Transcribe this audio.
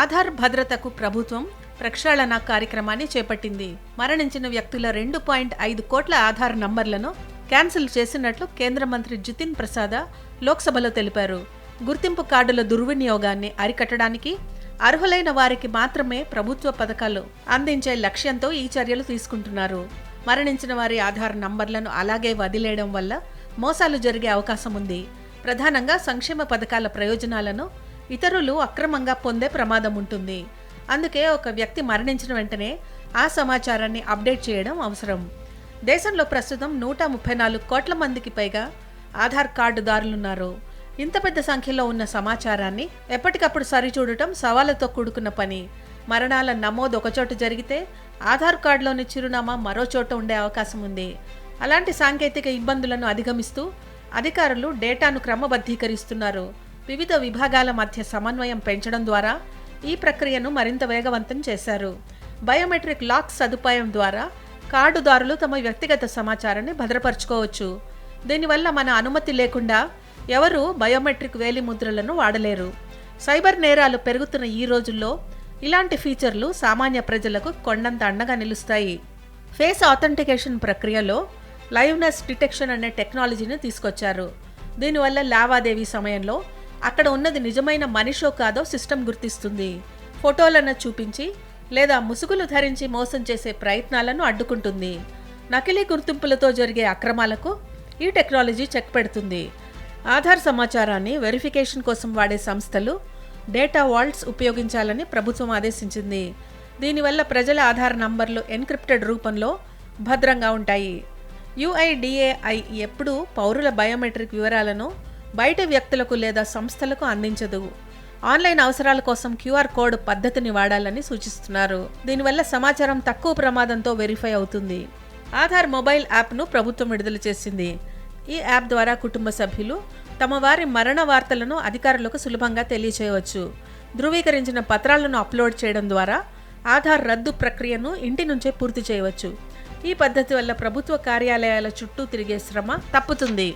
ఆధార్ భద్రతకు ప్రభుత్వం ప్రక్షాళన కార్యక్రమాన్ని చేపట్టింది. మరణించిన వ్యక్తుల రెండు పాయింట్ ఐదు కోట్ల ఆధార్ నంబర్లను క్యాన్సిల్ చేసినట్లు కేంద్ర మంత్రి జితిన్ ప్రసాద లోక్సభలో తెలిపారు. గుర్తింపు కార్డుల దుర్వినియోగాన్ని అరికట్టడానికి అర్హులైన వారికి మాత్రమే ప్రభుత్వ పథకాలు అందించే లక్ష్యంతో ఈ చర్యలు తీసుకుంటున్నారు. మరణించిన వారి ఆధార్ నంబర్లను అలాగే వదిలేయడం వల్ల మోసాలు జరిగే అవకాశం ఉంది. ప్రధానంగా సంక్షేమ పథకాల ప్రయోజనాలను ఇతరులు అక్రమంగా పొందే ప్రమాదం ఉంటుంది. అందుకే ఒక వ్యక్తి మరణించిన వెంటనే ఆ సమాచారాన్ని అప్డేట్ చేయడం అవసరం. దేశంలో ప్రస్తుతం నూట ముప్పై నాలుగు కోట్ల మందికి పైగా ఆధార్ కార్డుదారులున్నారు. ఇంత పెద్ద సంఖ్యలో ఉన్న సమాచారాన్ని ఎప్పటికప్పుడు సరిచూడటం సవాళ్ళతో కూడుకున్న పని. మరణాల నమోదు ఒకచోట జరిగితే ఆధార్ కార్డులోని చిరునామా మరో చోట ఉండే అవకాశం ఉంది. అలాంటి సాంకేతిక ఇబ్బందులను అధిగమిస్తూ అధికారులు డేటాను క్రమబద్ధీకరిస్తున్నారు. వివిధ విభాగాల మధ్య సమన్వయం పెంచడం ద్వారా ఈ ప్రక్రియను మరింత వేగవంతం చేశారు. బయోమెట్రిక్ లాక్ సదుపాయం ద్వారా కార్డుదారులు తమ వ్యక్తిగత సమాచారాన్ని భద్రపరచుకోవచ్చు. దీనివల్ల మన అనుమతి లేకుండా ఎవరు బయోమెట్రిక్ వేలిముద్రలను వాడలేరు. సైబర్ నేరాలు పెరుగుతున్న ఈ రోజుల్లో ఇలాంటి ఫీచర్లు సామాన్య ప్రజలకు కొండంత అండగా నిలుస్తాయి. ఫేస్ ఆథెంటికేషన్ ప్రక్రియలో లైవ్నెస్ డిటెక్షన్ అనే టెక్నాలజీని తీసుకొచ్చారు. దీనివల్ల లావాదేవీ సమయంలో అక్కడ ఉన్నది నిజమైన మనిషో కాదో సిస్టమ్ గుర్తిస్తుంది. ఫోటోలను చూపించి లేదా ముసుగులు ధరించి మోసం చేసే ప్రయత్నాలను అడ్డుకుంటుంది. నకిలీ గుర్తింపులతో జరిగే అక్రమాలకు ఈ టెక్నాలజీ చెక్ పెడుతుంది. ఆధార్ సమాచారాన్ని వెరిఫికేషన్ కోసం వాడే సంస్థలు డేటా వాల్ట్స్ ఉపయోగించాలని ప్రభుత్వం ఆదేశించింది. దీనివల్ల ప్రజల ఆధార్ నంబర్లు ఎన్క్రిప్టెడ్ రూపంలో భద్రంగా ఉంటాయి. యుఐడిఏఐ ఎప్పుడూ పౌరుల బయోమెట్రిక్ వివరాలను బయట వ్యక్తులకు లేదా సంస్థలకు అందించదు. ఆన్లైన్ అవసరాల కోసం క్యూఆర్ కోడ్ పద్ధతిని వాడాలని సూచిస్తున్నారు. దీనివల్ల సమాచారం తక్కువ ప్రమాదంతో వెరిఫై అవుతుంది. ఆధార్ మొబైల్ యాప్ను ప్రభుత్వం విడుదల చేసింది. ఈ యాప్ ద్వారా కుటుంబ సభ్యులు తమ వారి మరణ వార్తలను అధికారులకు సులభంగా తెలియచేయవచ్చు. ధృవీకరించిన పత్రాలను అప్లోడ్ చేయడం ద్వారా ఆధార్ రద్దు ప్రక్రియను ఇంటి నుంచే పూర్తి చేయవచ్చు. ఈ పద్ధతి వల్ల ప్రభుత్వ కార్యాలయాల చుట్టూ తిరిగే శ్రమ తప్పుతుంది.